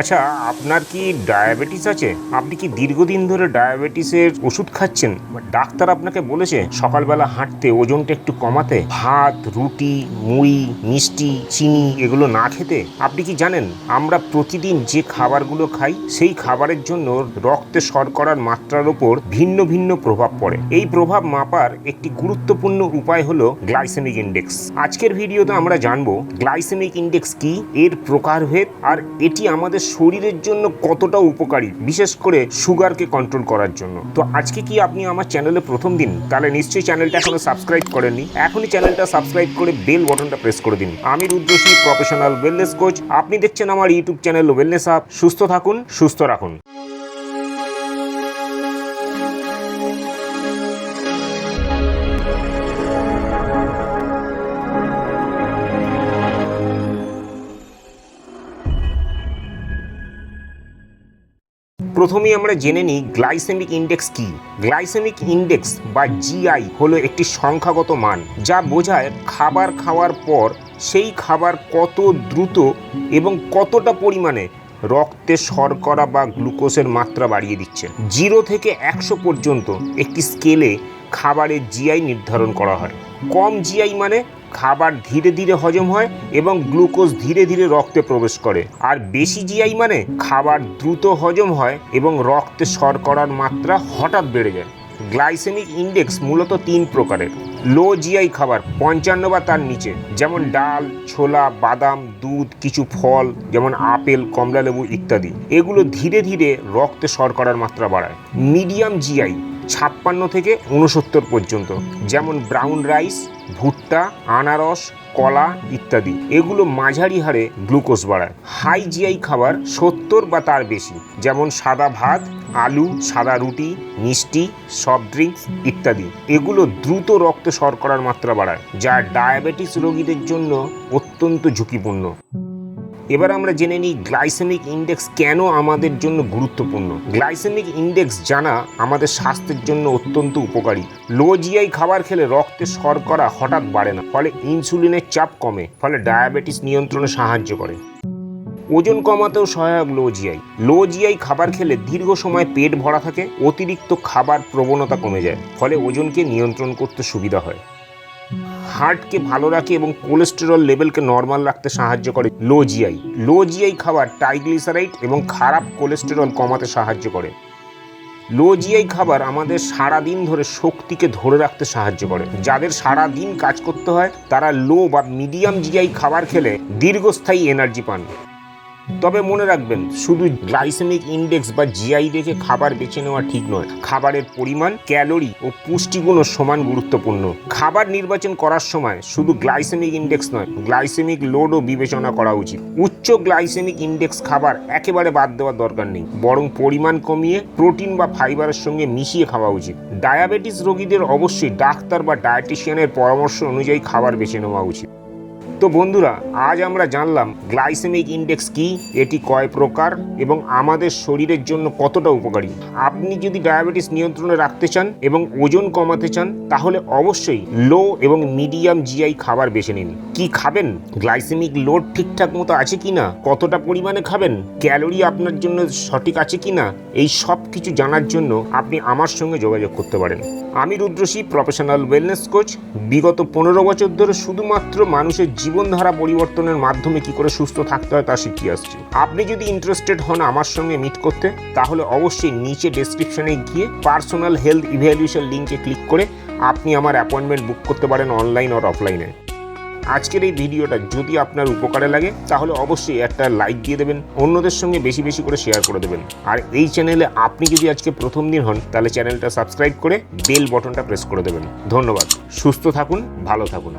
আচ্ছা আপনার কি ডায়াবেটিস আছে? আপনি কি দীর্ঘদিন ধরে ডায়াবেটিসের ওষুধ খাচ্ছেন? ডাক্তার আপনাকে বলেছে, সকালবেলা হাঁটতে ওজনটা একটু কমাতে, ভাত, রুটি, মুড়ি, মিষ্টি, চিনি এগুলো না খেতে। আপনি কি জানেন, আমরা প্রতিদিন যে খাবারগুলো খাই, সেই খাবারের জন্য রক্তে শর্করার মাত্রার উপর ভিন্ন ভিন্ন প্রভাব পড়ে। এই প্রভাব মাপার একটি গুরুত্বপূর্ণ উপায় হলো গ্লাইসেমিক ইন্ডেক্স। আজকের ভিডিওতে আমরা জানব, গ্লাইসেমিক ইন্ডেক্স কি, এর প্রকারভেদ, আর এটি আমাদের শরীরের জন্য কতটা উপকারী, বিশেষ করে সুগারকে কন্ট্রোল করার জন্য। তো আজকে কি আপনি আমার চ্যানেলে প্রথম দিন? তাহলে নিশ্চয়ই চ্যানেলটা এখনও সাবস্ক্রাইব করেননি। এখনই চ্যানেলটা সাবস্ক্রাইব করে বেল বটনটা প্রেস করে দিন। আমি রুদ্রশ্রী প্রফেশনাল ওয়েলনেস কোচ আপনি দেখছেন আমার ইউটিউব চ্যানেল ওয়েলনেস আপ সুস্থ থাকুন, সুস্থ রাখুন। প্রথমেই আমরা জেনে নিই গ্লাইসেমিক ইন্ডেক্স কি। গ্লাইসেমিক ইন্ডেক্স বা জিআই হলো একটি সংখ্যাগত মান, যা বোঝায় খাবার খাওয়ার পর সেই খাবার কত দ্রুত এবং কতটা পরিমাণে রক্তে শর্করা বা গ্লুকোজের মাত্রা বাড়িয়ে দিচ্ছে। জিরো থেকে একশো পর্যন্ত একটি স্কেলে খাবারের জিআই নির্ধারণ করা হয়। কম জিআই মানে খাবার ধীরে ধীরে হজম হয় এবং গ্লুকোজ ধীরে ধীরে রক্তে প্রবেশ করে। আর বেশি জিআই মানে খাবার দ্রুত হজম হয় এবং রক্তে শর্করার মাত্রা হঠাৎ বেড়ে যায়। গ্লাইসেমিক ইন্ডেক্স মূলত তিন প্রকারের। লো জিআই খাবার পঞ্চান্ন বা তার নিচে, যেমন ডাল, ছোলা, বাদাম, দুধ, কিছু ফল, যেমন আপেল, কমলালেবু ইত্যাদি। এগুলো ধীরে ধীরে রক্তে শর্করার মাত্রা বাড়ায়। মিডিয়াম জিআই ছাপ্পান্ন থেকে উনসত্তর পর্যন্ত, যেমন ব্রাউন রাইস ভুট্টা, আনারস, কলা ইত্যাদি। এগুলো মাঝারি হারে গ্লুকোজ বাড়ায়। হাই জিআই খাবার সত্তর বা তার বেশি, যেমন সাদা ভাত, আলু, সাদা রুটি, মিষ্টি সফট ড্রিঙ্কস ইত্যাদি। এগুলো দ্রুত রক্ত শর্করার মাত্রা বাড়ায়, যা ডায়াবেটিস রোগীদের জন্য অত্যন্ত ঝুঁকিপূর্ণ। এবার আমরা জেনে নিই গ্লাইসেমিক ইন্ডেক্স কেন আমাদের জন্য গুরুত্বপূর্ণ। গ্লাইসেমিক ইন্ডেক্স জানা আমাদের স্বাস্থ্যের জন্য অত্যন্ত উপকারী। লো জিআই খাবার খেলে রক্তে শর্করা হঠাৎ বাড়ে না, ফলে ইনসুলিনের চাপ কমে, ফলে ডায়াবেটিস নিয়ন্ত্রণে সাহায্য করে। ওজন কমাতেও সহায়ক লো জিআই লো জিআই খাবার খেলে দীর্ঘ সময় পেট ভরা থাকে, অতিরিক্ত খাবার প্রবণতা কমে যায়, ফলে ওজনকে নিয়ন্ত্রণ করতে সুবিধা হয়। হার্টকে ভালো রাখে এবং কোলেস্টেরল লেভেলকে নর্মাল রাখতে সাহায্য করে লো জিআই লো জিআই খাবার ট্রাইগ্লিসারাইড এবং খারাপ কোলেস্টেরল কমাতে সাহায্য করে। লো জিআই খাবার আমাদের সারা দিন ধরে শক্তিকে ধরে রাখতে সাহায্য করে। যাদের সারা দিন কাজ করতে হয়, তারা লো বা মিডিয়াম জিআই খাবার খেলে দীর্ঘস্থায়ী এনার্জি পান। তবে মনে রাখবেন, শুধু গ্লাইসেমিক ইন্ডেক্স বা জিআই দেখে খাবার বেছে নেওয়া ঠিক নয়। খাবারের পরিমাণ, ক্যালোরি ও পুষ্টিগুণও সমান গুরুত্বপূর্ণ। খাবার নির্বাচন করার সময় শুধু গ্লাইসেমিক ইন্ডেক্স নয়, গ্লাইসেমিক লোডও বিবেচনা করা উচিত। উচ্চ গ্লাইসেমিক ইন্ডেক্স খাবার একেবারে বাদ দেওয়ার দরকার নেই, বরং পরিমাণ কমিয়ে প্রোটিন বা ফাইবারের সঙ্গে মিশিয়ে খাওয়া উচিত। ডায়াবেটিস রোগীদের অবশ্যই ডাক্তার বা ডায়েটিশিয়ানের পরামর্শ অনুযায়ী খাবার বেছে নেওয়া উচিত। তো বন্ধুরা, আজ আমরা জানলাম গ্লাইসেমিক ইন্ডেক্স কি, এটি কয় প্রকার এবং আমাদের শরীরের জন্য কতটা উপকারী। আপনি যদি ডায়াবেটিস নিয়ন্ত্রণে রাখতে চান এবং ওজন কমাতে চান, তাহলে অবশ্যই লো এবং মিডিয়াম জিআই খাবার বেছে নিন। কি খাবেন? গ্লাইসেমিক লোড ঠিকঠাক মতো আছে কি না? কতটা পরিমাণে খাবেন? ক্যালোরি আপনার জন্য সঠিক আছে কি না? এই সব কিছু জানার জন্য আপনি আমার সঙ্গে যোগাযোগ করতে পারেন। আমি রুদ্রশী প্রফেশনাল ওয়েলনেস কোচ বিগত পনেরো বছর ধরে শুধুমাত্র মানুষের জীবনধারা পরিবর্তনের মাধ্যমে কি করে সুস্থ থাকতে হয় তা শিখিয়ে আসছি। আপনি যদি ইন্টারেস্টেড হন আমার সঙ্গে মিট করতে, তাহলে অবশ্যই নিচে ডেসক্রিপশনে গিয়ে পার্সোনাল হেলথ ইভ্যালুয়েশন লিঙ্কে ক্লিক করে আপনি আমার অ্যাপয়েন্টমেন্ট বুক করতে পারেন অনলাইন আর অফলাইনে আজকের এই ভিডিওটা যদি আপনার উপকারে লাগে, তাহলে অবশ্যই একটা লাইক দিয়ে দেবেন, অন্যদের সঙ্গে বেশি বেশি করে শেয়ার করে দেবেন। আর এই চ্যানেলে আপনি যদি আজকে প্রথম দিন হন, তাহলে চ্যানেলটা সাবস্ক্রাইব করে বেল বটনটা প্রেস করে দেবেন। ধন্যবাদ। সুস্থ থাকুন, ভালো থাকুন।